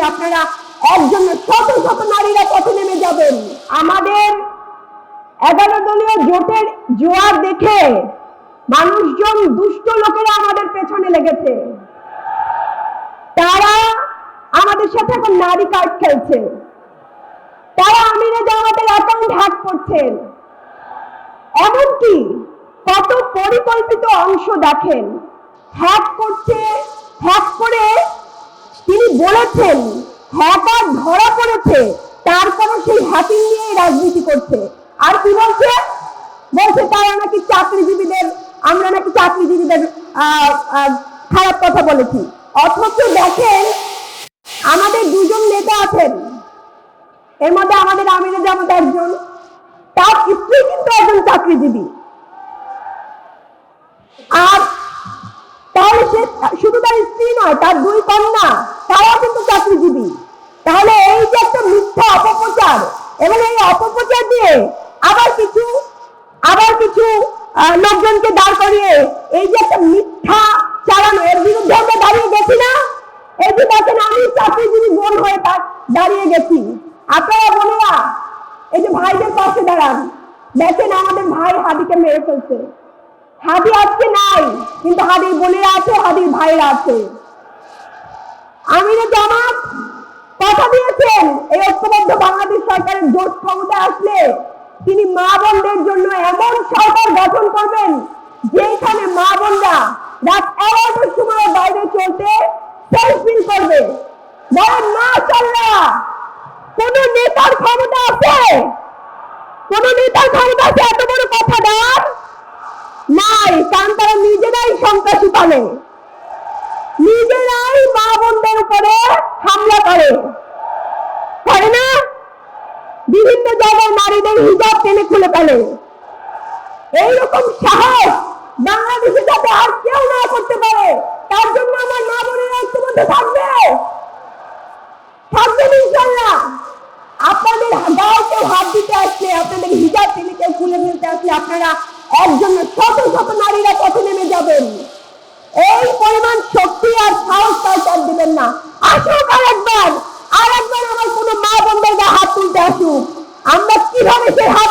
আসলে আপনারা একজন শত শত নারীরা পথে নেমে যাবেন। আমাদের এগারো দলীয় জোটের জোয়ার দেখে মানুষজন দুষ্ট লোকেরা আমাদের পেছনে লেগেছে। তারা আমাদের সাথে এখন নারী কার্ড খেলছে। তারা আমিরা জামাতের অ্যাকাউন্ট হ্যাক করছেন। এমনকি কত পরিকল্পিত অংশ দেখেন। হ্যাক বলেছেন হ্যাকার ধরা পড়েছে তারপরে সেই হ্যাকিং নিয়ে রাজনীতি করছে। আর কি বলছে? বলছে, তারা নাকি চাকরিজীবীদের, আমরা নাকি চাকরিজীবীদের খারাপ কথা বলেছি। অথচ দেখেন, আমাদের দুজন নেতা আছেন। এর মধ্যে আমাদের আমিরে জামাত একজন, তার স্ত্রী কিন্তু একজন চাকরিজীবী। আর তাহলে সে শুধু তার স্ত্রী নয়, তার দুই কন্যা। তারাও কিন্তু চাকরিজীবী। তাহলে এই যে একটা মিথ্যা অপপ্রচার, এবং এই অপপ্রচার দিয়ে আবার কিছু আবার কিছু লোকজনকে দাঁড় করিয়ে এই যে একটা মিথ্যা চালানো, এর বিরুদ্ধে আমরা দাঁড়িয়ে গেছি না? এই যে দেখেন, আমি চাকরিজীবী বোন হয়ে দাঁড়িয়ে গেছি। আপনারা বোনেরা এই যে ভাইদের পাশে দাঁড়ান। দেখেন, আমাদের ভাই হাদিকে মেরে ফেলছে। হাদি আজকে নাই, কিন্তু হাদির বোনেরা আছে হাদির ভাইরা আছে। আমিরে জামাত কথা দিয়েছেন, এই ঐক্যবদ্ধ বাংলাদেশ সরকারের জোট ক্ষমতা আসলে তিনি মা বোনদের জন্য এমন সরকার গঠন করবেন, যেখানে মা বোনরা রাত এগারোটার সময় বাইরে চলতে সেলফ করবে। বলেন মা চাল্লা কোন নেতার ক্ষমতা আছে? কোন নেতার ক্ষমতা আছে? এত বড় কথা দেওয়ার নাই, কারণ তারা নিজেরাই সন্ত্রাসী পালে। নিজেরাই মা বোনদের উপরে হামলা করে করে না? বিভিন্ন জায়গায় নারীদের হিজাব টেনে খুলে ফেলে। এইরকম সাহস বাংলাদেশে যাতে আর কেউ না করতে পারে, তার জন্য আমার মা বোনেরা ঐক্যবদ্ধ থাকবে। থাকবেন ইনশাল্লাহ আপনাদের গায়ে হাত দিতে আসলে, আপনাদের হিজাব টেনে কেউ খুলে ফেলতে আসলে আপনারা একজন শত শত নারীরা পথে নেমে যাবেন। এই পরিমাণ শক্তি আমরা কীভাবে সেই হাত